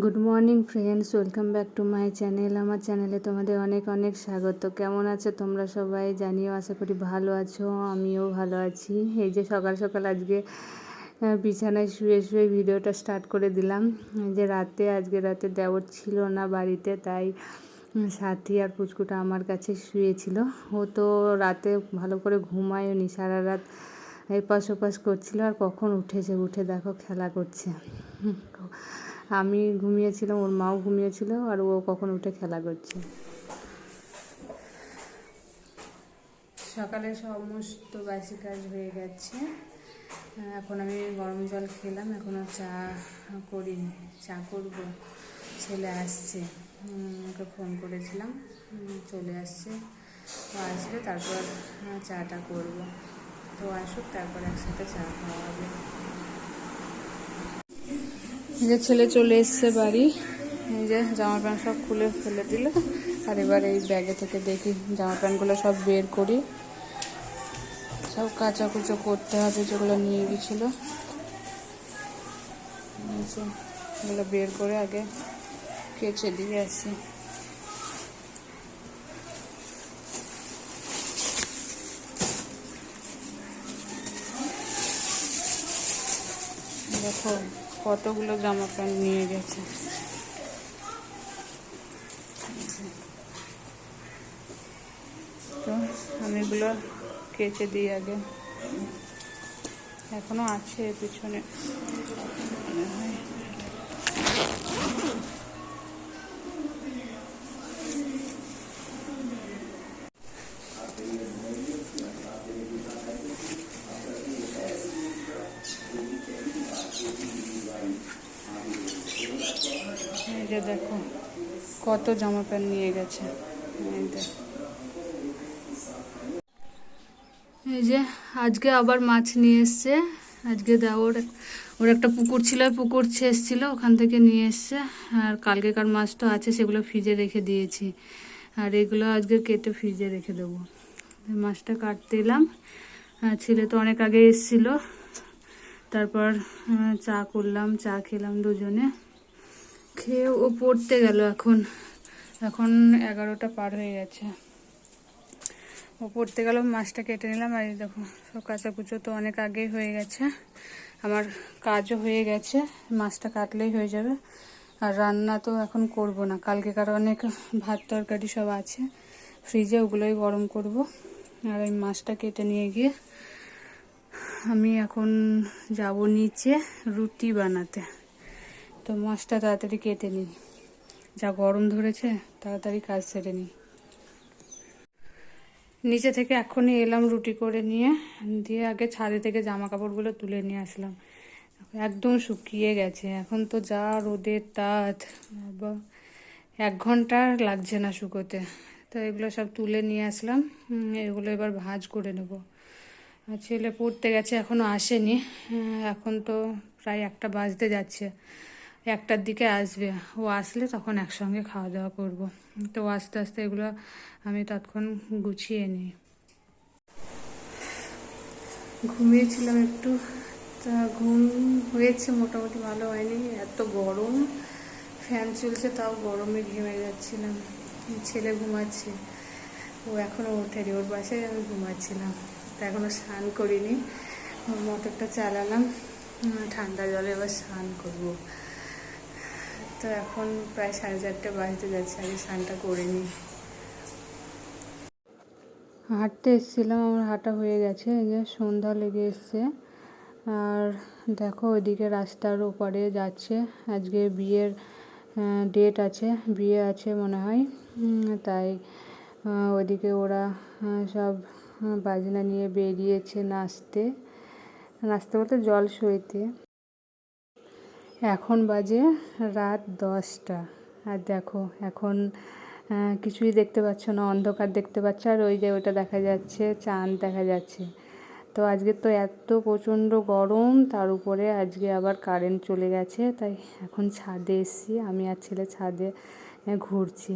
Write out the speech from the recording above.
Good morning friends welcome back to my channel আমার চ্যানেলে তোমাদের অনেক অনেক স্বাগত। কেমন আছো তোমরা সবাই? জানিও, আশা করি ভালো আছো। আমিও ভালো আছি। এই যে সকাল সকাল আজকে বিছানায় শুয়ে শুয়ে ভিডিওটা স্টার্ট করে দিলাম। যে রাতে, আজকে রাতে দেওর ছিল না বাড়িতে, তাই সাথী আর পুচকুটা আমার কাছে শুয়েছিল। ও তো রাতে ভালো করে ঘুমায়নি, সারা রাত এপাশ ওপাশ করছিল। আর কখন উঠেছে, উঠে দেখো খেলা করছে। আমি ঘুমিয়েছিলাম, ওর মাও ঘুমিয়েছিল আর ও কখন উঠে খেলা করছে। সকালে সমস্ত বাসি কাজ হয়ে গেছে। এখন আমি গরম জল খেলাম এখনও চা করিনি, চা করব। ছেলে আসছে ওকে ফোন করেছিলাম চলে আসছে। ও আসলে তারপর চাটা করব। তো আসুক, তারপর একসাথে চা খাওয়া হবে। যে ছেলে চলে এসছে বাড়ি, এই যে জামা প্যান্ট সব খুলে ফেলে দিল। আর এবার এই ব্যাগে থেকে দেখি জামা প্যান্টগুলো সব বের করি। সব কাঁচা কুচো করতে হবে যেগুলো নিয়ে গেছিল। এগুলো বের করে আগে কেচে দিয়ে আসি। দেখো কতগুলো জামা প্যান্ট নিয়ে গেছে। তো আমি এগুলো কেচে দিই আগে। এখনও আছে পিছনে। এই যে দেখো, কত জামা প্যান্ট নিয়ে গেছে। এই যে। আজকে আবার মাছ নিয়ে এসছে। আজকে ওর ওর একটা পুকুর ছিল পুকুর ছেস ছিল ওখান থেকে নিয়ে এসছে। আর কালকেকার মাছ তো আছে, সেগুলো ফ্রিজে রেখে দিয়েছি। আর এগুলো আজকে কেটে ফ্রিজে রেখে দেবো। মাছটা কাটতে এলাম। ছেলে তো অনেক আগে এসছিল। তারপর চা করলাম, চা খেলাম দুজনে। খেয়ে ও পড়তে গেল এখন। এখন এগারোটা পার হয়ে গেছে। ও পড়তে গেল, মাছটা কেটে নিলাম। আর দেখো, সব কাঁচা কুচো তো অনেক আগেই হয়ে গেছে। আমার কাজও হয়ে গেছে, মাছটা কাটলেই হয়ে যাবে। আর রান্না তো এখন করব না, কালকে কারও অনেক ভাত তরকারি সব আছে। ফ্রিজে ওগুলোই গরম করব। আর ওই মাছটা কেটে নিয়ে গিয়ে আমি এখন যাব নিচে রুটি বানাতে। তো মাছটা তাড়াতাড়ি কেটে নিই। যা গরম ধরেছে, তাড়াতাড়ি কাজ সেরে নিই। নিচে থেকে এখনই এলাম রুটি করে নিয়ে, দিয়ে আগে ছাদে থেকে জামা কাপড়গুলো তুলে নিয়ে আসলাম। একদম শুকিয়ে গেছে। এখন তো যা রোদের তাত, বাবা। এক ঘণ্টা লাগছে না শুকোতে। তো এগুলো সব তুলে নিয়ে আসলাম। এগুলো এবার ভাজ করে নেব। ছেলে পড়তে গেছে এখনও আসেনি। এখন তো প্রায় একটা বাজতে যাচ্ছে। একটার দিকে আসবে। ও আসলে তখন একসঙ্গে খাওয়া দাওয়া করব। তো আস্তে আস্তে এগুলো আমি তৎক্ষণ গুছিয়ে নিই। ঘুমিয়েছিলাম একটু। তা ঘুম হয়েছে, মোটামুটি ভালো হয়নি। এত গরম। ফ্যান চলছে, তাও গরমে ঘেমে যাচ্ছিলাম। ছেলে ঘুমাচ্ছে। ও এখনও ওঠেনি। ওর বাসায় আমি ঘুমাচ্ছিলাম। এখনও স্নান করিনি। মোটরটা চালালাম। ঠান্ডা জলে এবার স্নান করব। তো এখন প্রায় সাড়ে চারটে বাজতে যাচ্ছে, আগে স্নানটা করে নিই। হাঁটতে এসেছিলাম, আমার হাঁটা হয়ে গেছে, এই যে সন্ধ্যা লেগে এসছে। আর দেখো, ওইদিকে রাস্তার ওপারে যাচ্ছে। আজকে বিয়ের ডেট আছে, বিয়ে আছে মনে হয়। তাই আহ, ওইদিকে ওরা সব বাজনা নিয়ে বেরিয়েছে নাচতে। নাচতে বলতে জল সইতে। এখন বাজে রাত দশটা। আর দেখো এখন কিছুই দেখতে পাচ্ছ না অন্ধকার দেখতে পাচ্ছ। আর ওই যে ওটা দেখা যাচ্ছে চাঁদ দেখা যাচ্ছে। তো আজকে তো এত প্রচণ্ড গরম তার উপরে আজকে আবার কারেন্ট চলে গেছে। তাই এখন ছাদে এসেছি আমি আর ছেলে ছাদে ঘুরছি।